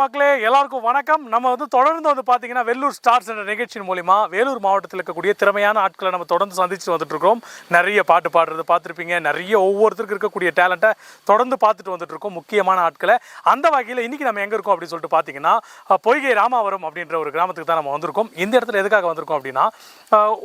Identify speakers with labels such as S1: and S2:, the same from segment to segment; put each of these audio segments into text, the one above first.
S1: மக்களே எல்லாருக்கும் வணக்கம். நம்ம வந்து தொடர்ந்து வந்து பார்த்தீங்கன்னா வெள்ளூர் ஸ்டார்ஸ் என்ற நிகழ்ச்சியின் மூலிமா வேலூர் மாவட்டத்தில் இருக்கக்கூடிய திறமையான ஆட்களை நம்ம தொடர்ந்து சந்திச்சு வந்துட்டு இருக்கோம் நிறைய பாட்டு பாடுறது பார்த்துருப்பீங்க. நிறைய ஒவ்வொருத்தருக்கு இருக்கக்கூடிய டேலண்ட்டை தொடர்ந்து பார்த்துட்டு வந்துட்டு இருக்கோம் முக்கியமான ஆட்களை. அந்த வகையில் இன்றைக்கி நம்ம எங்கே இருக்கோம் அப்படின்னு சொல்லிட்டு பார்த்தீங்கன்னா பொய்கை ராமாவரம் அப்படின்ற ஒரு கிராமத்துக்கு தான் நம்ம வந்திருக்கோம். இந்த இடத்துல எதுக்காக வந்திருக்கோம் அப்படின்னா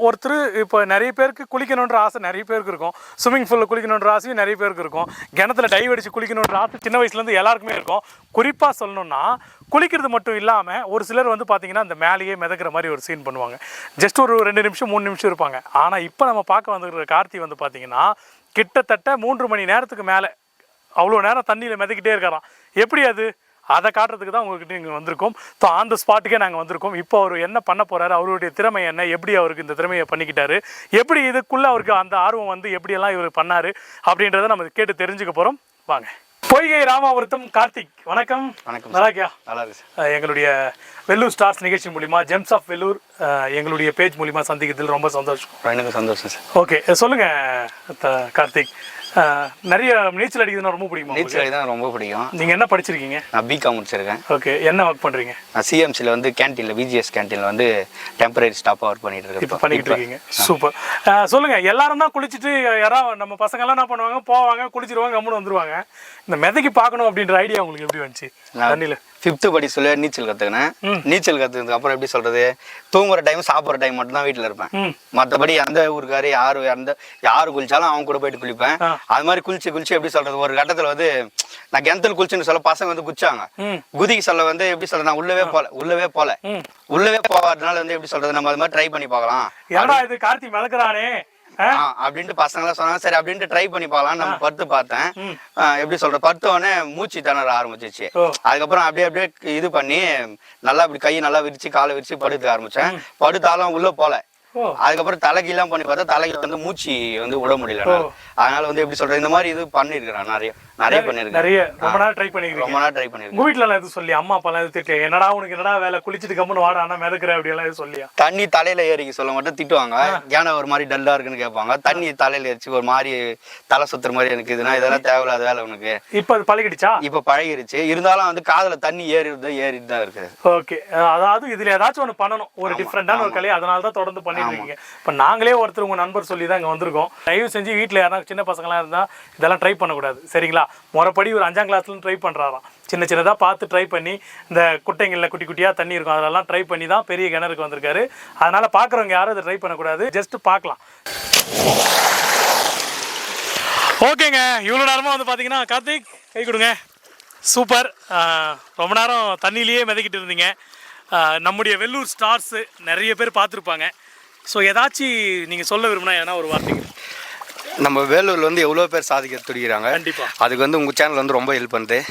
S1: ஒருத்தர் இப்போ நிறைய பேருக்கு குளிக்கணுன்ற ஆசை நிறைய பேருக்கு இருக்கும். ஸ்விம்மிங் பூலில் குளிக்கணுன்ற ஆசையும் நிறைய பேருக்கு இருக்கும். கிணத்துல டைவ் அடித்து குளிக்கணுன்ற ஆசை சின்ன வயசுலேருந்து எல்லாருக்குமே இருக்கும். குறிப்பாக சொல்லணும்னா குளிக்கிறது மட்டும் இல்லாமல் ஒரு சிலர் வந்து பார்த்தீங்கன்னா அந்த மேலேயே மிதக்கிற மாதிரி ஒரு சீன் பண்ணுவாங்க. ஜஸ்ட் ஒரு ரெண்டு நிமிஷம் மூணு நிமிஷம் இருப்பாங்க. ஆனால் இப்போ நம்ம பார்க்க வந்துருக்கிற கார்த்தி வந்து பார்த்தீங்கன்னா கிட்டத்தட்ட மூன்று மணி நேரத்துக்கு மேலே அவ்வளோ நேரம் தண்ணியில் மிதக்கிட்டே இருக்காராம். எப்படி அது? அதை காட்டுறதுக்கு தான் உங்ககிட்ட இங்கே வந்திருக்கோம். ஸோ அந்த ஸ்பாட்டுக்கே நாங்கள் வந்திருக்கோம். இப்போ அவர் என்ன பண்ண போகிறாரு அவருடைய திறமை என்ன? எப்படி அவருக்கு இந்த திறமையை பண்ணிக்கிட்டாரு? எப்படி இதுக்குள்ளே அவருக்கு அந்த ஆர்வம் வந்து எப்படியெல்லாம் இவர் பண்ணார்? அப்படின்றத நம்ம கேட்டு தெரிஞ்சுக்க போகிறோம் வாங்க. பொய்கை ராமாபுரத்தம் கார்த்திக் வணக்கம்.
S2: வணக்கம்
S1: நல்லா இருக்கியா
S2: நல்லா இருக்கு
S1: எங்களுடைய வெல்லூர் ஸ்டார்ஸ் நிகழ்ச்சி மூலிமா ஜெம்ஸ் ஆஃப் வெல்லூர் அஹ் எங்களுடைய பேஜ் மூலிமா சந்திக்கிறதுல ரொம்ப சந்தோஷம்.
S2: எனக்கு சந்தோஷம் சார்
S1: ஓகே சொல்லுங்க கார்த்திக். நிறைய நீச்சல் அடிக்கிறதுனா ரொம்ப பிடிக்குமா?
S2: நீச்சல் தான் ரொம்ப பிடிக்கும்.
S1: நீங்க என்ன படிச்சிருக்கீங்க?
S2: நான் பிகாம் முடிச்சிருக்கேன்.
S1: ஓகே என்ன ஒர்க் பண்றீங்க?
S2: நான் சிஎம்சியில் வந்து கேன்டீனில் விஜிஎஸ் கேன்டீனில் வந்து டெம்பரரி ஸ்டாப்பாக ஒர்க் பண்ணிட்டு இருக்கேன்.
S1: இப்போ பண்ணிக்கிட்டு இருக்கீங்க. சூப்பர் அஹ் சொல்லுங்க எல்லாரும் தான் குளிச்சுட்டு யாராவது நம்ம பசங்க எல்லாம் என்ன பண்ணுவாங்க? போவாங்க குளிச்சிருவாங்க கம்முன்னு வந்துருவாங்க. இந்த மெதைக்கு பார்க்கணும் அப்படின்ற ஐடியா உங்களுக்கு எப்படி வந்துச்சு? தண்ணியில.
S2: ஃபிஃப்த்து படி சொல்ல நீச்சல் கற்றுக்கினேன் நீச்சல் கற்றுக்கிறதுக்கு அப்புறம் எப்படி சொல்கிறது தூங்குற டைம் சாப்பிட்ற டைம் மட்டும் தான் வீட்டில் இருப்பேன். மற்றபடி அந்த ஊருக்காரு யார் அந்த யார் குளிச்சாலும் அவங்க கூட போயிட்டு குளிப்பேன். அது மாதிரி குளிச்சு குளிச்சு எப்படி சொல்றது? ஒரு கட்டத்தில் வந்து நான் கிணத்துல குளிச்சுன்னு சொல்ல பசங்க வந்து குச்சாங்க. குதிக்கு சொல்ல வந்து எப்படி சொல்றது? நான் உள்ளவே போல உள்ளவே போல. உள்ளவே போகாதனால வந்து எப்படி சொல்றது? நம்ம அது மாதிரி ட்ரை பண்ணி பார்க்கலாம்.
S1: இது கார்த்தி?
S2: ஆ, அப்படின்ட்டு பசங்க எல்லாம் சொன்னாங்க. சரி அப்படின்ட்டு ட்ரை பண்ணி பார்க்கலாம் நம்ம படுத்து பார்த்தேன். எப்படி சொல்ற படுத்த உடனே மூச்சு திணற ஆரம்பிச்சிச்சு. அதுக்கப்புறம் அப்படியே அப்படியே இது பண்ணி நல்லா இப்படி கையை நல்லா விரிச்சு காலை விரிச்சு படுக்க ஆரம்பிச்சேன். படுத்தாலும் உள்ள போல. அதுக்கப்புறம் தலைகீழலாம் பண்ணி பார்த்தா தலைக்கு வந்து மூச்சு வந்து விட முடியல. அதனால வந்து எப்படி சொல்றது இந்த மாதிரி இது பண்ணிருக்கிறேன் நிறைய. நிறைய பண்ணிருக்கேன்
S1: நிறைய ரொம்ப நேரம் ட்ரை பண்ணிக்கிறீங்க
S2: ரொம்ப நாள் ட்ரை பண்ணிருக்கேன்
S1: உங்க வீட்ல எல்லாம் எதுவும் சொல்லி அம்மா அப்பா எல்லாம் எதுவும் திட்டு என்னடா உனக்கு என்னடா வேலை? குளிச்சுட்டு கம்முன்னு வாடா ஆனா மிதக்குற? அப்படி எல்லாம் எதுவும் சொல்லியா?
S2: தண்ணி தலையில ஏறிக்க சொல்ல மட்டும் திட்டுவாங்க. ஏன்னா ஒரு மாதிரி டல்லா இருக்குன்னு கேட்பாங்க. தண்ணி தலையில ஏறிச்சு ஒரு மாதிரி தலை சுத்துற மாதிரி எனக்கு இதுனா இதெல்லாம் தேவையில்லாத வேலை உனக்கு.
S1: இப்போ அது பழகிடுச்சா?
S2: இப்ப பழகிருச்சு. இருந்தாலும் வந்து காதுல தண்ணி ஏறிடுது ஏறிட்டு தான் இருக்குது.
S1: ஓகே. அதாவது இதுல ஏதாச்சும் ஒன்று பண்ணணும். ஒரு டிஃப்ரெண்டான ஒரு கலை அதனால தான் தொடர்ந்து பண்ணிட்டு இருக்கீங்க. இப்போ நாங்களே ஒருத்தர் உங்க நண்பர் சொல்லி தான் இங்க வந்திருக்கோம். தயவு செஞ்சு வீட்டில் யாராவது சின்ன பசங்களாம் இருந்தா இதெல்லாம் ட்ரை பண்ணக்கூடாது. சரிங்களா? முறைப்படி ஒரு அஞ்சாம் கிளாஸ்லாம் ட்ரை பண்ணுறாராம் சின்ன சின்னதாக பார்த்து ட்ரை பண்ணி இந்த குட்டைங்களில் குட்டி குட்டியாக தண்ணி இருக்கும் அதெல்லாம் ட்ரை பண்ணி தான் பெரிய கிணறுக்கு வந்திருக்காரு. அதனால் பார்க்குறவங்க யாரும் அதை ட்ரை பண்ணக்கூடாது. ஜஸ்ட் பார்க்கலாம். ஓகேங்க. இவ்வளோ நேரமாக வந்து பார்த்தீங்கன்னா கார்த்திக் கை கொடுங்க. சூப்பர். ரொம்ப நேரம் தண்ணியிலேயே மிதக்கிட்டு இருந்தீங்க. நம்முடைய வெள்ளூர் ஸ்டார்ஸு நிறைய பேர் பார்த்துருப்பாங்க. ஸோ ஏதாச்சும் நீங்கள் சொல்ல விரும்பினா எதனா ஒரு வார்த்தைங்க
S2: நம்ம வேலூர்ல வந்து எவ்வளோ பேர் சாதிக்க துடிக்கிறாங்க? அதுக்கு வந்து உங்க சேனல் வந்து ரொம்ப ஹெல்ப் பண்ணுது.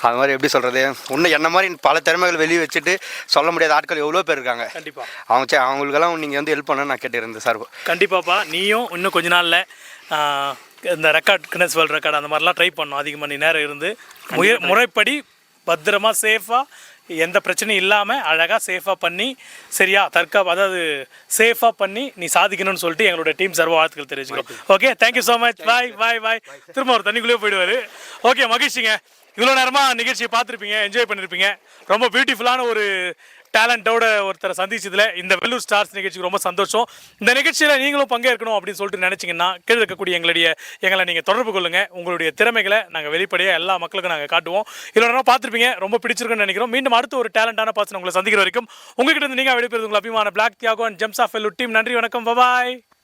S2: அது மாதிரி எப்படி சொல்றது? இன்னும் என்ன மாதிரி பல திறமைகள் வெளியே வச்சுட்டு சொல்ல முடியாத ஆட்கள் எவ்வளோ பேர் இருக்காங்க? அவங்க சே- அவங்களுக்கெல்லாம் நீங்க வந்து ஹெல்ப் பண்ண நான் கேட்டிருந்தேன் சார்
S1: கண்டிப்பாப்பா. நீயும் இன்னும் கொஞ்ச நாளில் இந்த ரெக்கார்ட் கினஸ் வேர்ல்ட் ரெக்கார்ட் அந்த மாதிரிலாம் ட்ரை பண்ணணும். அதிக மணி நேரம் இருந்து. முய முறைப்படி பத்திரமா சேஃபாக எந்த பிரச்சனையும் இல்லாமல் அழகாக சேஃபாக பண்ணி சரியா தற்காப்பு அதாவது சேஃபாக பண்ணி நீ சாதிக்கணும்னு சொல்லிட்டு எங்களோட டீம் சர்வ வாழ்த்துக்கள் தெரிவிச்சுக்கிறோம். Okay thank you so much bye bye bye திரும்ப ஒரு தண்ணிக்குள்ளேயே போயிடுவார். ஓகே மகிழ்ச்சிங்க. இவ்வளோ நேரமாக நிகழ்ச்சியை பார்த்துருப்பீங்க என்ஜாய் பண்ணியிருப்பீங்க ரொம்ப பியூட்டிஃபுல்லான ஒரு டேலண்டோட ஒருத்தரை சந்திச்சதில் இந்த வெள்ளூர் ஸ்டார்ஸ் நிகழ்ச்சிக்கு ரொம்ப சந்தோஷம். இந்த நிகழ்ச்சியில் நீங்களும் பங்கேற்கணும் அப்படின்னு சொல்லிட்டு நினச்சிங்கன்னா கீழே இருக்கக்கூடிய எங்களுடைய எங்களை நீங்கள் தொடர்பு கொள்ளுங்கள் உங்களுடைய திறமைகளை நாங்கள் வெளிப்படையாக எல்லா மக்களுக்கும் நாங்கள் காட்டுவோம். இவ்வளோ பார்த்துருப்பீங்க ரொம்ப பிடிச்சிருக்குன்னு நினைக்கிறோம். மீண்டும் அடுத்த ஒரு டேலண்டான பர்சன் உங்களை சந்திக்கிற வரைக்கும் உங்ககிட்ட இருந்து நீங்கள் வெளிப்படுறது உங்கள் அபிமான black Tiago and gems of Vellore team நன்றி வணக்கம். பபாய்